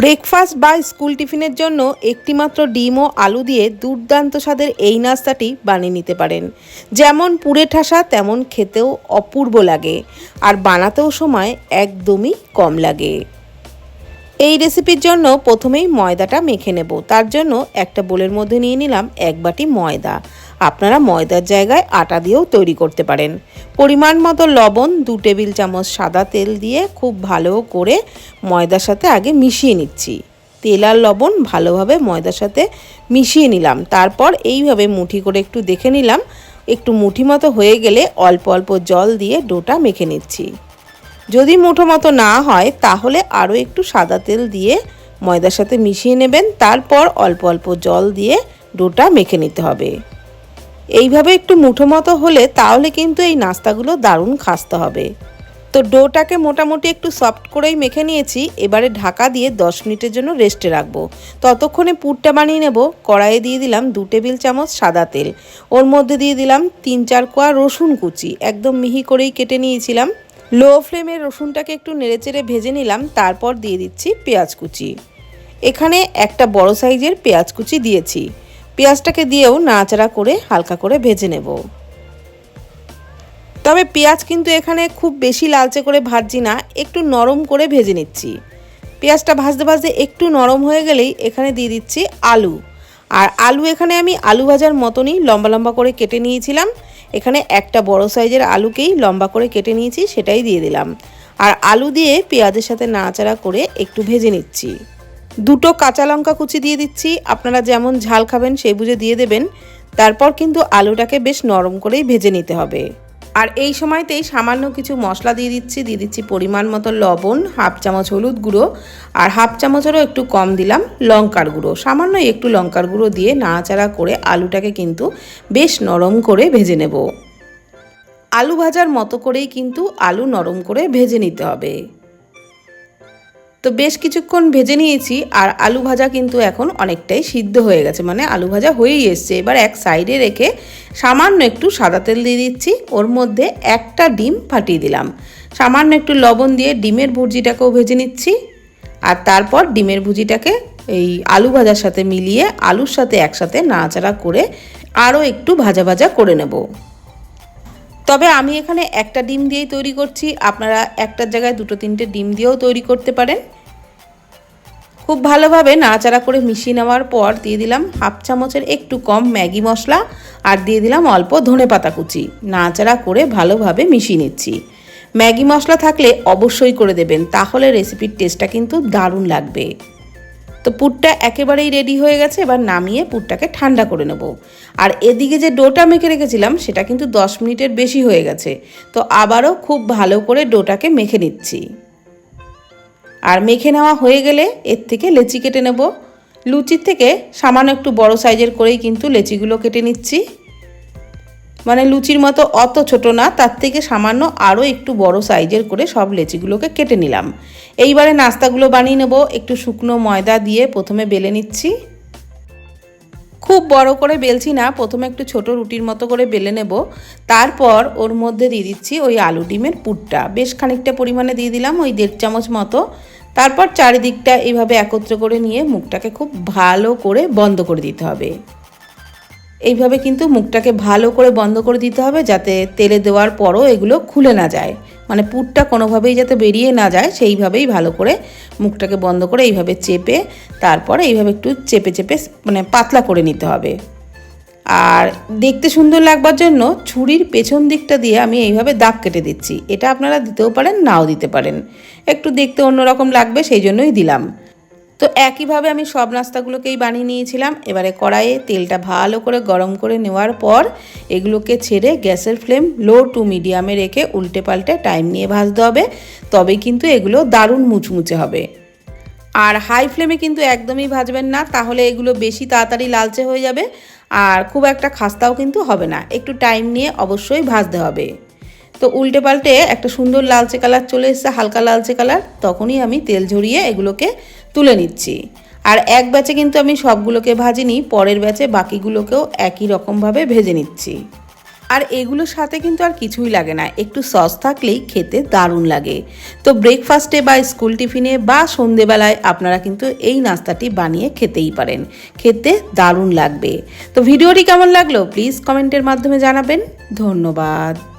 Breakfast বা school টিফিনের জন্য একটিমাত্র ডিম ও আলু দিয়ে দুর্দান্ত স্বাদের এই নাস্তাটি বানিয়ে নিতে পারেন। যেমন পুড়ে ঠাসা, তেমন খেতেও অপূর্ব লাগে। আর বানাতেও সময় একদমই কম লাগে। এই রেসিপির জন্য প্রথমেই ময়দাটা মেখে নেব। তার জন্য একটা বোলের মধ্যে নিয়ে নিলাম এক বাটি ময়দা। আপনারা ময়দার জায়গায় আটা দিয়েও তৈরি করতে পারেন। পরিমাণ মতো লবণ, দু টেবিল চামচ সাদা তেল দিয়ে খুব ভালো করে ময়দার সাথে আগে মিশিয়ে নিচ্ছি। তেল আর লবণ ভালোভাবে ময়দার সাথে মিশিয়ে নিলাম। তারপর এইভাবে মুঠি করে একটু দেখে নিলাম। একটু মুঠি মতো হয়ে গেলে অল্প অল্প জল দিয়ে ডোটা মেখে নিচ্ছি। যদি মুঠো মতো না হয়, তাহলে আরও একটু সাদা তেল দিয়ে ময়দার সাথে মিশিয়ে নেবেন। তারপর অল্প অল্প জল দিয়ে ডোটা মেখে নিতে হবে। এইভাবে একটু মুঠো মতো হলে তাহলে কিন্তু এই নাস্তাগুলো দারুণ খাসতে হবে। তো ডোটাকে মোটামুটি একটু সফট করেই মেখে নিয়েছি, এবারে ঢাকা দিয়ে 10 মিনিটের জন্য রেস্টে রাখব। ততক্ষণে পুরটা বানিয়ে নেব, কড়াইয়ে দিয়ে দিলাম দু টেবিল চামচ সাদা তেল। ওর মধ্যে দিয়ে দিলাম তিন চার কোয়া রসুন কুচি, একদম মিহি করেই কেটে নিয়েছিলাম। লো ফ্লেমে রসুনটাকে একটু নেড়েচেড়ে ভেজে নিলাম, তারপর দিয়ে দিচ্ছি পেঁয়াজ কুচি। এখানে একটা বড় সাইজের পেঁয়াজ কুচি দিয়েছি। পেঁয়াজটাকে দিয়েও নাড়াচাড়া করে হালকা করে ভেজে নেব। তবে পেঁয়াজ কিন্তু এখানে খুব বেশি লালচে করে ভাজছি না, একটু নরম করে ভেজে নিচ্ছি। পেঁয়াজটা ভাজতে ভাজতে একটু নরম হয়ে গেলেই এখানে দিয়ে দিচ্ছি আলু। আর আলু এখানে আমি আলু ভাজার মতনই লম্বা লম্বা করে কেটে নিয়েছিলাম। এখানে একটা বড় সাইজের আলুকেই লম্বা করে কেটে নিয়েছি, সেটাই দিয়ে দিলাম। আর আলু দিয়ে পেঁয়াজের সাথে নাড়াচাড়া করে একটু ভেজে নিচ্ছি। দুটো কাঁচা লঙ্কা কুচি দিয়ে দিচ্ছি। আপনারা যেমন ঝাল খাবেন সেই বুঝে দিয়ে দেবেন। তারপর কিন্তু আলুটাকে বেশ নরম করেই ভেজে নিতে হবে। আর এই সময়তেই সামান্য কিছু মশলা দিয়ে দিচ্ছি। দিয়ে দিচ্ছি পরিমাণ মতো লবণ, হাফ চামচ হলুদ গুঁড়ো আর হাফ চামচেরও একটু কম দিলাম লঙ্কার গুঁড়ো। সামান্য একটু লঙ্কার গুঁড়ো দিয়ে নাড়াচাড়া করে আলুটাকে কিন্তু বেশ নরম করে ভেজে নেব। আলু ভাজার মতো করেই কিন্তু আলু নরম করে ভেজে নিতে হবে। তো বেশ কিছুক্ষণ ভেজে নিয়েছি আর আলু ভাজা কিন্তু এখন অনেকটাই সিদ্ধ হয়ে গেছে মানে আলু ভাজা হয়েই এসছে। এবার এক সাইডে রেখে সামান্য একটু সাদা তেল দিয়ে দিচ্ছি, ওর মধ্যে একটা ডিম ফাটিয়ে দিলাম। সামান্য একটু লবণ দিয়ে ডিমের ভুজিটাকেও ভেজে নিচ্ছি আর তারপর ডিমের ভুজিটাকে এই আলু ভাজার সাথে মিলিয়ে আলুর সাথে একসাথে নাড়াচাড়া করে আরও একটু ভাজা ভাজা করে নেব। তবে আমি এখানে একটা ডিম দিয়েই তৈরি করছি। আপনারা একটার জায়গায় দুটো তিনটে ডিম দিয়েও তৈরি করতে পারেন। খুব ভালোভাবে নাড়াচাড়া করে মিশিয়ে নেওয়ার পর দিয়ে দিলাম হাফ চামচের একটু কম ম্যাগি মশলা আর দিয়ে দিলাম অল্প ধনে পাতা কুচি। নাড়াচাড়া করে ভালোভাবে মিশিয়ে নিচ্ছি। ম্যাগি মশলা থাকলে অবশ্যই করে দেবেন, তাহলে রেসিপির টেস্টটা কিন্তু দারুণ লাগবে। তো পুরটা একেবারেই রেডি হয়ে গেছে, এবার নামিয়ে পুরটাকে ঠান্ডা করে নেব। আর এদিকে যে ডোটা মেখে রেখেছিলাম, সেটা কিন্তু 10 মিনিটের বেশি হয়ে গেছে। তো আবারও খুব ভালো করে ডোটাকে মেখে নিচ্ছি। আর মেখে নেওয়া হয়ে গেলে এর থেকে লেচি কেটে নেব। লুচির থেকে সামান্য একটু বড় সাইজের করেই কিন্তু লেচিগুলো কেটে নিচ্ছি। মানে লুচির মতো অত ছোট না, তার থেকে সামান্য আরও একটু বড় সাইজের করে সব লেচিগুলোকে কেটে নিলাম। এইবারে নাস্তাগুলো বানিয়ে নেব, একটু শুকনো ময়দা দিয়ে প্রথমে বেলে নিচ্ছি। খুব বড় করে বেলছি না, প্রথমে একটু ছোট রুটির মতো করে বেলে নেব। তারপর ওর মধ্যে দিয়ে দিচ্ছি ওই আলু ডিমের পুরটা। বেশ খানিকটা পরিমাণে দিয়ে দিলাম ওই দেড় চামচ মতো। তারপর চারিদিকটা এইভাবে একত্র করে নিয়ে মুখটাকে খুব ভালো করে বন্ধ করে দিতে হবে। এইভাবে কিন্তু মুখটাকে ভালো করে বন্ধ করে দিতে হবে যাতে তেলে দেওয়ার পরও এগুলো খুলে না যায়। মানে পুরটা কোনোভাবেই যাতে বেরিয়ে না যায়, সেইভাবেই ভালো করে মুখটাকে বন্ধ করে এইভাবে চেপে তারপরে এইভাবে একটু চেপে চেপে মানে পাতলা করে নিতে হবে। আর দেখতে সুন্দর লাগবার জন্য ছুরির পেছন দিকটা দিয়ে আমি এইভাবে দাগ কেটে দিচ্ছি। এটা আপনারা দিতেও পারেন, নাও দিতে পারেন। একটু দেখতে অন্যরকম লাগবে, সেই জন্যই দিলাম। তো একইভাবে আমি সব নাস্তাগুলোকেই বানিয়ে নিয়েছিলাম। এবারে কড়াইয়ে তেলটা ভালো করে গরম করে নেওয়ার পর এগুলোকে ছেড়ে গ্যাসের ফ্লেম লো টু মিডিয়ামে রেখে উল্টে পাল্টে টাইম নিয়ে ভাজতে হবে। তবেই কিন্তু এগুলো দারুণ মুচমুচে হবে। আর হাই ফ্লেমে কিন্তু একদমই ভাজবেন না, তাহলে এগুলো বেশি তাড়াতাড়ি লালচে হয়ে যাবে। আর খুব একটা খাস্তাও কিন্তু হবে না, একটু টাইম নিয়ে অবশ্যই ভাজতে হবে। তো উল্টে পাল্টে একটা সুন্দর লালচে কালার চলে এসছে, হালকা লালচে কালার। তখনই আমি তেল ঝরিয়ে এগুলোকে তুলে নিচ্ছি। আর এক ব্যাচে কিন্তু আমি সবগুলোকে ভাজিনি, পরের ব্যাচে বাকিগুলোকেও একই রকমভাবে ভেজে নিচ্ছি। আর এগুলোর সাথে কিন্তু আর কিছুই লাগে না, একটু সস থাকলেই খেতে দারুণ লাগে। তো ব্রেকফাস্টে বা স্কুল টিফিনে বা সন্ধেবেলায় আপনারা কিন্তু এই নাস্তাটি বানিয়ে খেতেই পারেন। খেতে দারুণ লাগবে। তো ভিডিওটি কেমন লাগল? প্লিজ কমেন্টের মাধ্যমে জানাবেন। ধন্যবাদ।